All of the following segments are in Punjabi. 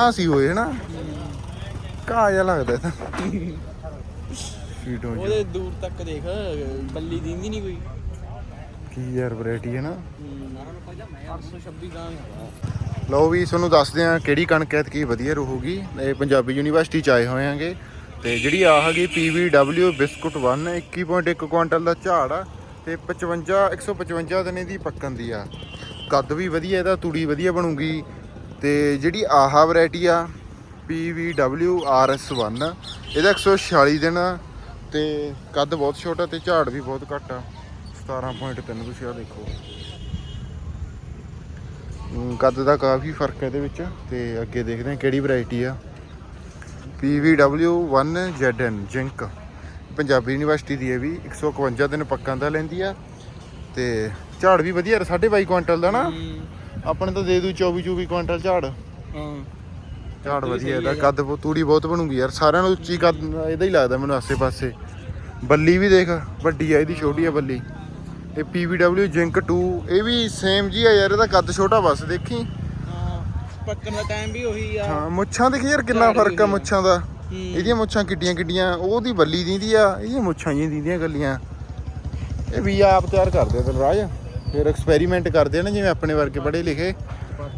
ਆ ਸੀ ਹੋਏ ਹਨਾ? ਘਾਹ ਜਿਹਾ ਲੱਗਦਾ ਇਹ ਤਾਂ ਫੀਟ ਹੋ ਜਾ ਉਹਦੇ ਦੂਰ ਤੱਕ ਦੇਖ ਬੱਲੀ ਦਿੰਦੀ ਨਹੀਂ ਕੋਈ। ਕੀ ਯਾਰ ਵੈਰਾਈਟੀ ਹੈ ਨਾ? 826 ਗਾਂ ਲਓ ਵੀ ਤੁਹਾਨੂੰ ਦੱਸਦੇ ਆ ਕਿਹੜੀ ਕਣਕ ਐਤਕੀ ਵਧੀਆ ਰਹੂਗੀ। ਇਹ ਪੰਜਾਬੀ ਯੂਨੀਵਰਸਿਟੀ ਚ ਆਏ ਹੋਏ ਆਂਗੇ ਤੇ ਜਿਹੜੀ ਆ ਹੈਗੀ PVW ਬਿਸਕੁਟ 1 21.1 ਕੁਆਂਟਲ ਦਾ ਝਾੜ ਆ। ਤੇ 55 155 ਦਿਨੇ ਦੀ ਪੱਕਣ ਦੀ ਆ। ਕੱਦ ਵੀ ਵਧੀਆ ਇਹਦਾ ਤੂੜੀ ਵਧੀਆ ਬਣੂਗੀ। ਤੇ ਜਿਹੜੀ ਆਹਾ ਵੈਰਾਈਟੀ ਆ PVW RS1 ਇਹਦਾ 146 ਦਿਨ ਆ ਤੇ ਕੱਦ ਬਹੁਤ ਛੋਟਾ ਤੇ ਝਾੜ ਵੀ ਬਹੁਤ ਘੱਟ ਆ। 17.3 ਤੁਸੀਂ ਆ ਦੇਖੋ। ਕੱਦ ਦਾ ਕਾਫੀ ਫ਼ਰਕ ਹੈ ਇਹਦੇ ਵਿੱਚ ਤੇ ਅੱਗੇ ਦੇਖਦੇ ਹਾਂ ਕਿਹੜੀ ਵੈਰਾਈਟੀ ਆ। PVW1ZN ਜਿੰਕ ਪੰਜਾਬੀ ਯੂਨੀਵਰਸਿਟੀ ਦੀ ਇਹ ਵੀ 151 ਦਿਨ ਪੱਕਾਂ ਦਾ ਲੈਂਦੀ ਆ ਤੇ ਝਾੜ ਵੀ ਵਧੀਆ 22.5 ਕੁਇੰਟਲ ਦਾ ਨਾ। ਆਪਣੇ ਤਾਂ ਦੇ ਦੂ 24 24 ਕੁਇੰਟਲ ਝਾੜ। ਹਾਂ। ਝਾੜ ਵਧੀਆ ਇਹਦਾ ਕੱਦ ਤੂੜੀ ਬਹੁਤ ਬਣੂਗੀ ਯਾਰ ਸਾਰਿਆਂ ਨੂੰ ਉੱਚੀ ਕੱਦ ਇਹਦਾ ਹੀ ਲੱਗਦਾ ਮੈਨੂੰ ਆਸੇ-ਪਾਸੇ। ਬੱਲੀ ਵੀ ਦੇਖ ਵੱਡੀ ਆ ਇਹਦੀ ਛੋਟੀ ਆ ਬੱਲੀ। ਇਹ PVW ਜਿੰਕ 2 ਇਹ ਵੀ ਸੇਮ ਜੀ ਆ ਯਾਰ ਇਹਦਾ ਕੱਦ ਛੋਟਾ ਬਸ ਦੇਖੀ। ਹਾਂ ਪੱਕਣ ਦਾ ਟਾਈਮ ਵੀ ਉਹੀ ਆ। ਹਾਂ ਮੁੱਛਾਂ ਦੇਖ ਯਾਰ ਕਿੰਨਾ ਫ਼ਰਕ ਆ। ਮੁੱਛਾਂ ਦਾ। ਇਹਦੀਆਂ ਮੁੱਛਾਂ ਕਿੱਡੀਆਂ ਕਿੱਡੀਆਂ ਉਹਦੀ ਬੱਲੀ ਦੀਂਦੀ ਆ ਇਹਦੀਆਂ ਮੁੱਛਾਂ ਜਿਹੀਆਂ ਦੀਂਦੀਆਂ ਗੱਲੀਆਂ ਇਹ ਵੀ ਆਪ ਤਿਆਰ ਕਰਦੇ ਆ ਦਿਲਰਾਜ ਫਿਰ ਐਕਸਪੈਰੀਮੈਂਟ ਕਰਦੇ ਆ ਨਾ ਜਿਵੇਂ ਆਪਣੇ ਵਰਗੇ ਪੜ੍ਹੇ ਲਿਖੇ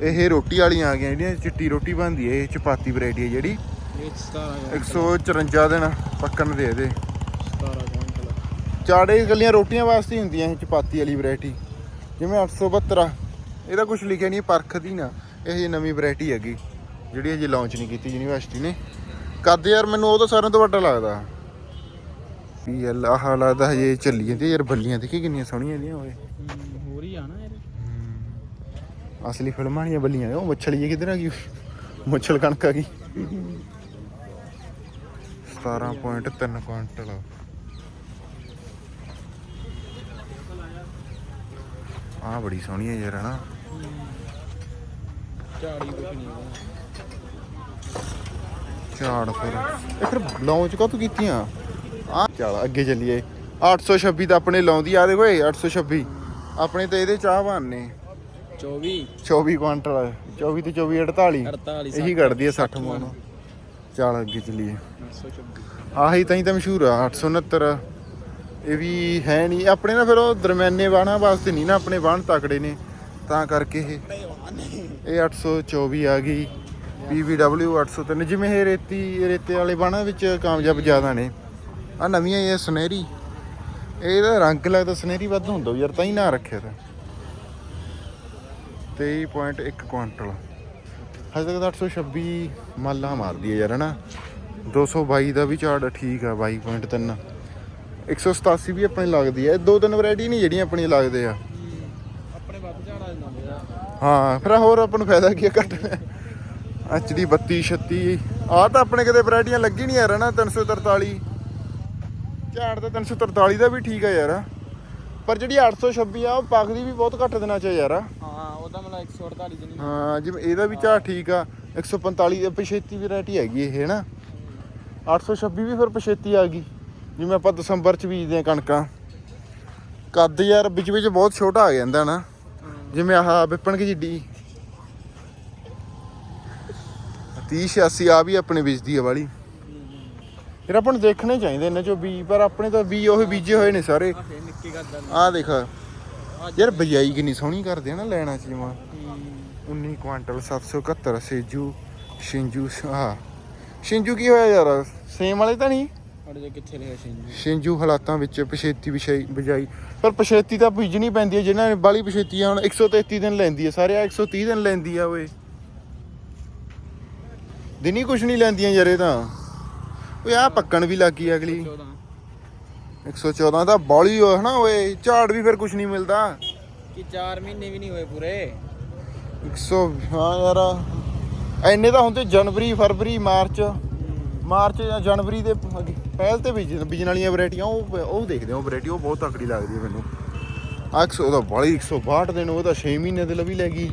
ਇਹ ਰੋਟੀ ਵਾਲੀਆਂ ਆ ਗਈਆਂ ਜਿਹੜੀਆਂ ਚਿੱਟੀ ਰੋਟੀ ਬਣਦੀ ਹੈ ਇਹ ਚਪਾਤੀ ਵੈਰਾਈਟੀ ਹੈ ਜਿਹੜੀ। ਇਹ 17 154 ਦਿਨ ਪੱਕਣ ਦੇ ਇਹਦੇ। 17 ਕੁਇੰਟਲ ਚਾੜੇ ਗੱਲੀਆਂ ਰੋਟੀਆਂ ਵਾਸਤੇ ਹੁੰਦੀਆਂ ਇਹ ਚਪਾਤੀ ਵਾਲੀ ਵੈਰਾਈਟੀ ਜਿਵੇਂ 872 ਆ ਇਹਦਾ ਕੁਝ ਲਿਖਿਆ ਨਹੀਂ ਪਰਖ ਦੀ ਨਾ ਇਹ ਜੀ ਨਵੀਂ ਵੈਰਾਈਟੀ ਹੈਗੀ ਜਿਹੜੀ ਅਜੇ ਲਾਂਚ ਨਹੀਂ ਕੀਤੀ ਯੂਨੀਵਰਸਿਟੀ ਨੇ। ਕੱਦ ਯਾਰ ਮੈਨੂੰ ਉਹ ਤਾਂ ਸਾਰਿਆਂ ਤੋਂ ਵੱਡਾ ਲੱਗਦਾ। ਵੀ ਐਲ ਆਹ ਲੱਗਦਾ ਹਜੇ ਚੱਲੀ ਜਾਂਦੀ ਯਾਰ ਬੱਲੀਆਂ ਦੇਖੀ ਕਿੰਨੀਆਂ ਸੋਹਣੀਆਂ ਇਹਦੀਆਂ ਓਏ। ਅਸਲੀ ਫਿਲਮਾਂ ਦੀਆਂ ਬੱਲੀਆਂ ਉਹ ਮੱਛਲੀ ਕਿੱਧਰ ਆ ਗਈ? ਮੁੱਛਲ ਕਣਕ ਆ ਗਈ। 17.3 ਕੁਇੰਟਲ। ਆ ਬੜੀ ਸੋਹਣੀ ਹੈ ਯਾਰ, ਹਨਾ? ਝਾੜੀ ਕੁਛ ਨਹੀਂ ਝਾੜ ਫਿਰ। ਇਹ ਫਿਰ ਲਾਂਚ ਕਾ ਤੂੰ ਕੀਤੀਆਂ? ਆ ਚੱਲ, ਅੱਗੇ ਚੱਲੀਏ। 826 ਤਾਂ ਆਪਣੇ ਲਾਉਂਦੀ ਆ ਦੇਖੋ 826 ਆਪਣੇ ਤਾਂ ਇਹਦੇ ਚਾਹਵਾਨ ਨੇ। 24 24 ਕੁਇੰਟਲ 24 ਤੇ 24 48 48 ਇਹੀ ਕੱਢਦੀ ਹੈ 60 ਮਣ ਚੱਲ ਅੱਗੇ ਚੱਲੀਏ। 126 ਆਹੀ ਤਾਂ ਹੀ ਤਾਂ ਮਸ਼ਹੂਰ ਆ 869 ਇਹ ਵੀ ਹੈ ਨਹੀਂ। ਆਪਣੇ ਨਾ ਫਿਰ ਉਹ ਦਰਮਿਆਨੇ ਬਾਣਾ ਵਾਸਤੇ ਨਹੀਂ ਨਾ ਆਪਣੇ ਬਾਣ ਤਕੜੇ ਨੇ। ਤਾਂ ਕਰਕੇ ਇਹ। ਇਹ 824 ਆ ਗਈ। PVW 803 ਜਿਵੇਂ ਇਹ ਰੇਤੀ ਰੇਤੇ ਵਾਲੇ ਬਾਣਾ ਵਿੱਚ ਕਾਮਯਾਬ ਜ਼ਿਆਦਾ ਨੇ। ਆ ਨਵੀਆਂ ਇਹ ਸੁਨਹਿਰੀ। ਇਹਦਾ ਰੰਗ ਲੱਗਦਾ ਸੁਨਹਿਰੀ ਵੱਧ ਹੁੰਦਾ ਯਾਰ ਤਾਂ ਹੀ ਨਾ ਰੱਖਿਆ ਤਾਂ। 23.1 ਕੁਆਂਟਲ ਹਜੇ ਤੱਕ ਤਾਂ 826 ਮਾਲਾ ਮਾਰਦੀ ਹੈ ਯਾਰ ਹਨਾ? 222 ਦਾ ਵੀ ਝਾੜ ਠੀਕ ਆ 22.3 187 ਵੀ ਆਪਣੇ ਲੱਗਦੀ ਹੈ ਦੋ ਤਿੰਨ ਵੈਰਾਈਟੀ ਨਹੀਂ ਜਿਹੜੀਆਂ ਆਪਣੀਆਂ ਲੱਗਦੇ ਆ। ਆਪਣੇ ਵੱਧ ਝਾੜਾ ਦਿੰਦਾ ਹਾਂ ਫਿਰ ਹੋਰ ਆਪਾਂ ਨੂੰ ਫਾਇਦਾ ਕੀ ਆ ਘੱਟ? ਐਚਡੀ 32 36 ਆ ਤਾਂ ਆਪਣੇ ਕਿਤੇ ਵੈਰਾਈਟੀਆਂ ਲੱਗੀ ਨਹੀਂ ਯਾਰ ਹਨਾ? 343 ਝਾੜ ਤਾਂ 343 ਦਾ ਵੀ ਠੀਕ ਆ ਯਾਰ। ਪਰ ਜਿਹੜੀ 826 ਆ ਉਹ ਪੱਕਦੀ ਵੀ ਬਹੁਤ ਘੱਟ ਦਿਨਾਂ ਚ ਆ ਯਾਰ। ਉਹਦਾ ਮਤਲਬ 148 ਦਿਨ ਹਾਂ ਜਿਵੇਂ ਇਹਦਾ ਵੀ ਝਾੜ ਠੀਕ ਆ 145 ਦੀ ਪਛੇਤੀ ਵੈਰਾਈਟੀ ਹੈਗੀ ਇਹ ਹਨਾ? 826 ਵੀ ਫਿਰ ਪਛੇਤੀ ਆ ਗਈ ਜਿਵੇਂ ਆਪਾਂ ਦਸੰਬਰ ਚ ਬੀਜਦੇ ਆ ਕਣਕਾਂ। ਕੱਦ ਯਾਰ ਵਿੱਚ ਵਿੱਚ ਬਹੁਤ ਛੋਟਾ ਆ ਜਾਂਦਾ ਨਾ ਜਿਵੇਂ ਆਹ ਵਿਪਣ ਕੀ ਜਿੱਡੀ। 30 86 ਆ ਵੀ ਆਪਣੇ ਬੀਜਦੀ ਆ ਵਾਲੀ। ਫਿਰ ਆਪਾਂ ਨੂੰ ਦੇਖਣੇ ਚਾਹੀਦੇ ਇਹਨਾਂ ਚੋਂ ਬੀ ਪਰ ਆਪਣੇ ਤਾਂ ਬੀ ਉਹ ਬੀਜੇ ਹੋਏ ਨੇ ਸਾਰੇ। ਆ। ਦੇਖ। ਯਾਰ ਬਜਾਈ ਕਿੰਨੀ ਸੋਹਣੀ ਕਰਦੇ ਆ ਨਾ ਲੈਣਾ ਚ ਜਮਾ 19 ਕੁਆਂਟਲ 771 ਸੇਜੂ ਸ਼ਿੰਜੂ ਹਾਂ ਸ਼ਿੰਜੂ ਕੀ ਹੋਇਆ ਯਾਰ? ਸੇਮ ਵਾਲੇ ਤਾਂ ਨਹੀਂ? ਸਾਡੇ ਜੇ ਕਿੱਥੇ ਲਿਖਿਆ ਸੀ ਸ਼ਿੰਜੂ ਹਾਲਾਤਾਂ ਵਿੱਚ ਪਛੇਤੀ ਵਿਸ਼ਾਈ ਬਜਾਈ ਪਰ ਪਛੇਤੀ ਤਾਂ ਬੀਜਣੀ ਪੈਂਦੀ ਹੈ ਜਿਹਨਾਂ ਨੇ ਬਾਲੀ ਪਛੇਤੀ ਆ ਹੁਣ 133 ਦਿਨ ਲੈਂਦੀ ਹੈ ਸਾਰੇ ਆ 130 ਦਿਨ ਲੈਂਦੀ ਆ ਓਏ। ਦਿਨੀ ਕੁਛ ਨਹੀਂ ਲੈਂਦੀਆਂ ਯਾਰ ਇਹ ਤਾਂ। ਓਏ ਆ ਪੱਕਣ ਵੀ ਲੱਗੀ ਅਗਲੀ। 14 114 ਤਾਂ ਬਾਲੀ ਹੋ ਹਨਾ ਓਏ ਝਾੜ ਵੀ ਫਿਰ ਕੁਛ ਨਹੀਂ ਮਿਲਦਾ। ਕਿ 4 ਮਹੀਨੇ ਵੀ ਨਹੀਂ ਹੋਏ ਪੂਰੇ। 100 ਹਾਂ ਯਾਰ ਐਨੇ ਤਾਂ ਹੁੰਦੇ ਜਨਵਰੀ ਫਰਵਰੀ ਮਾਰਚ। ਮਾਰਚ ਜਾਂ ਜਨਵਰੀ ਦੇ ਪਹਿਲ ਤੇ ਬੀਜ ਬੀਜਣ ਵਾਲੀਆਂ ਵੈਰਾਈਟੀਆਂ ਉਹ ਉਹ ਦੇਖਦੇ ਹਾਂ ਉਹ ਵੈਰਾਈਟੀ ਉਹ ਬਹੁਤ ਤਕੜੀ ਲੱਗਦੀ ਹੈ ਮੈਨੂੰ। ਆ 100 ਉਹਦਾ ਬਾਲੀ 162 ਦਿਨ ਉਹਦਾ 6 ਮਹੀਨੇ ਦੇ ਲਵੀ ਲੈ ਗਈ।